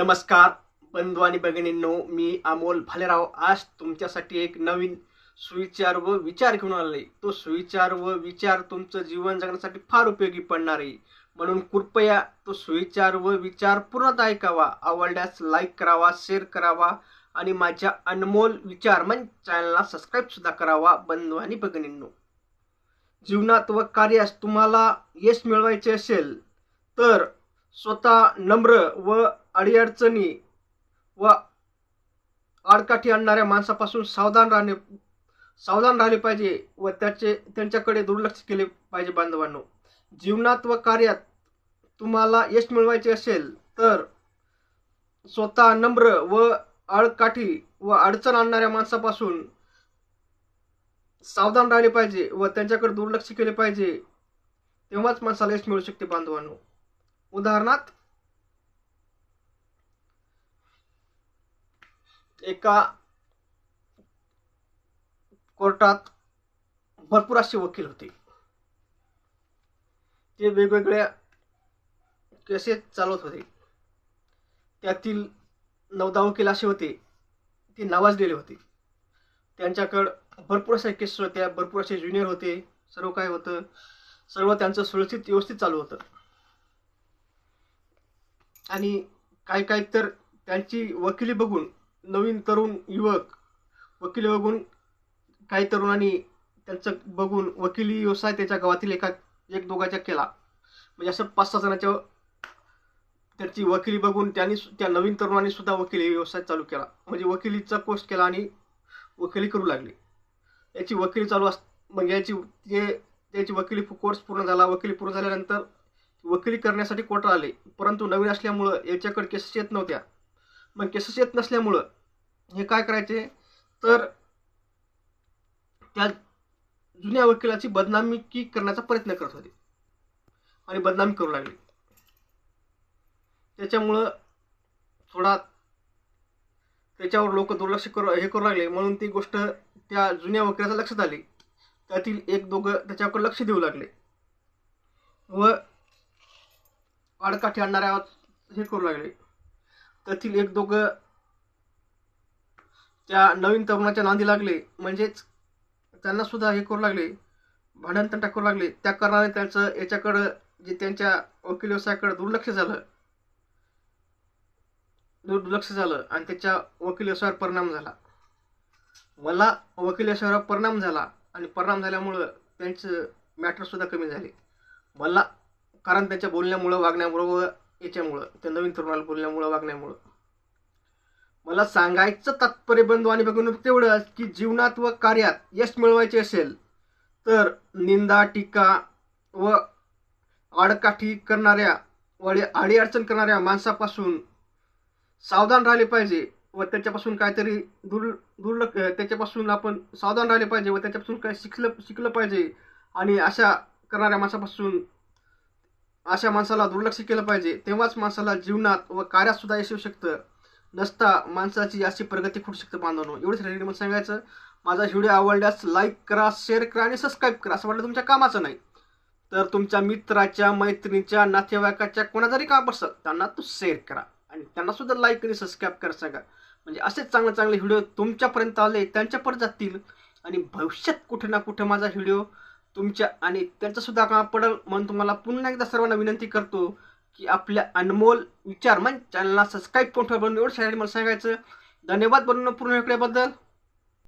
नमस्कार बंधू आणि भगिनींनो मी अमोल भालेराव. आज तुमच्यासाठी एक नवीन सुविचार व विचार घेऊन आले तो सुविचार व विचार तुमचं जीवन जगण्यासाठी फार उपयोगी पडणार आहे. म्हणून कृपया तो सुविचार व विचार पूर्णतः ऐकावा. आवडल्यास लाईक करावा शेअर करावा आणि माझ्या अनमोल विचार म्हणजे चॅनलला सबस्क्राईब सुद्धा करावा बंधू आणि भगिनींनो. जीवनात व कार्यास तुम्हाला यश मिळवायचे असेल तर स्वतः नम्र व अडीअडचणी व आडकाठी आणणाऱ्या माणसापासून सावधान राहणे सावधान राहिले पाहिजे व त्याचे त्यांच्याकडे दुर्लक्ष केले पाहिजे बांधवांनो. जीवनात व कार्यात तुम्हाला यश मिळवायचे असेल तर स्वतः नम्र व आडकाठी व अडचण आणणाऱ्या माणसापासून सावधान राहिले पाहिजे व त्यांच्याकडे दुर्लक्ष केले पाहिजे. तेव्हाच माणसाला यश मिळू शकते बांधवांनो. उदाहरणार्थ एका कोर्टात भरपूर असे वकील होते. ते वेगवेगळ्या केसेस चालवत होते. त्यातील नवदा वकील असे होते. ते नावाजलेले होते. त्यांच्याकडं भरपूर अशा केस होत्या भरपूर असे ज्युनियर होते. सर्व काय होतं. सर्व त्यांचं सुरक्षित व्यवस्थित चालू होतं. आणि काही काही तर त्यांची वकिली बघून नवीन तरुण युवक वकील बघून काही तरुणांनी त्यांचं बघून वकिली व्यवसाय त्याच्या गावातील एका एक दोघाच्या केला. म्हणजे असं पाच सहा जणांच्या त्याची वकिली बघून त्यांनी सु- त्या नवीन तरुणांनी सुद्धा वकिली व्यवसाय चालू केला. म्हणजे वकिलीचा कोर्स केला आणि वकिली करू लागली. याची वकिली चालू अस म्हणजे याची ते त्याची वकिली कोर्स पूर्ण झाला. वकिली पूर्ण झाल्यानंतर वकिली करण्यासाठी कोर्टात आले. परंतु नवीन असल्यामुळं याच्याकडे केसेस येत नव्हत्या. म्हणजे मग केसेस येत नसल्यामुळं हे काय करायचे? तर त्या जुन्या वकिलाची बदनामी की करण्याचा प्रयत्न करत होते. आणि बदनामी करू लागले. त्याच्यामुळं थोडा त्याच्यावर लोक दुर्लक्ष करू हे करू लागले. म्हणून ती गोष्ट त्या जुन्या वकिलाच्या लक्षात आली. त्यातील एक दोघं त्याच्याकडे लक्ष देऊ लागले. व आडकाठी आणणाऱ्या हे करू लागले. त्यातील एक दोघं त्या नवीन तरुणाच्या नांदी लागले. म्हणजेच त्यांना सुद्धा हे करू लागले. भांडणतंटा करू लागले. त्या कारणाने त्यांचं याच्याकडं जे त्यांच्या वकील व्यवसायाकडे दुर्लक्ष झालं. दुर्लक्ष झालं आणि त्याच्या वकील व्यवसायावर परिणाम झाला. मला वकील व्यवसायावर परिणाम झाला आणि परिणाम झाल्यामुळं त्यांचं मॅटर सुद्धा कमी झाले. मला कारण त्यांच्या बोलण्यामुळं वागण्यामुळं याच्यामुळं त्या नवीन तरुणाला बोलण्यामुळं वागण्यामुळं. मला सांगायचं तात्पर्य बंधू आणि बघून तेवढंच की जीवनात व कार्यात यश मिळवायचे असेल तर निंदा टीका व आडकाठी करणाऱ्या वडे अडीअडचण करणाऱ्या माणसापासून सावधान राहिले पाहिजे व त्याच्यापासून काहीतरी दुर् दुर्लक्ष त्याच्यापासून आपण सावधान राहिले पाहिजे व त्याच्यापासून काय शिकलं शिकलं पाहिजे. आणि अशा करणाऱ्या माणसापासून अशा माणसाला दुर्लक्ष केलं पाहिजे. तेव्हाच माणसाला जीवनात व कार्यात सुद्धा यश येऊ शकतं. नसता माणसाची अशी प्रगती खुटू शकते बांधवनो एवढंच रेडी मला सांगायचं माझा व्हिडिओ आवडल्यास लाईक करा शेअर करा आणि सबस्क्राईब करा. असं वाटलं तुमच्या कामाचं नाही. तर तुमच्या मित्राच्या मैत्रिणीच्या नातेवाईकाच्या कोणा जरी काम असेल त्यांना तो शेअर करा. आणि त्यांना सुद्धा लाईक आणि सबस्क्राईब करा सांगा. म्हणजे असेच चांगले चांगले व्हिडिओ तुमच्यापर्यंत आले त्यांच्यापर्यंत जातील. आणि भविष्यात कुठे ना कुठे माझा व्हिडिओ तुमच्या आणि त्यांचा सुद्धा काम पडेल म्हणून तुम्हाला पुन्हा एकदा सर्वांना विनंती करतो की आपल्या अनमोल विचार म्हणजे चॅनलला सबस्क्राईब करून ठेवा. एवढं सांगायचं मला सांगायचं. धन्यवाद. बनवून पूर्ण वेगळ्याबद्दल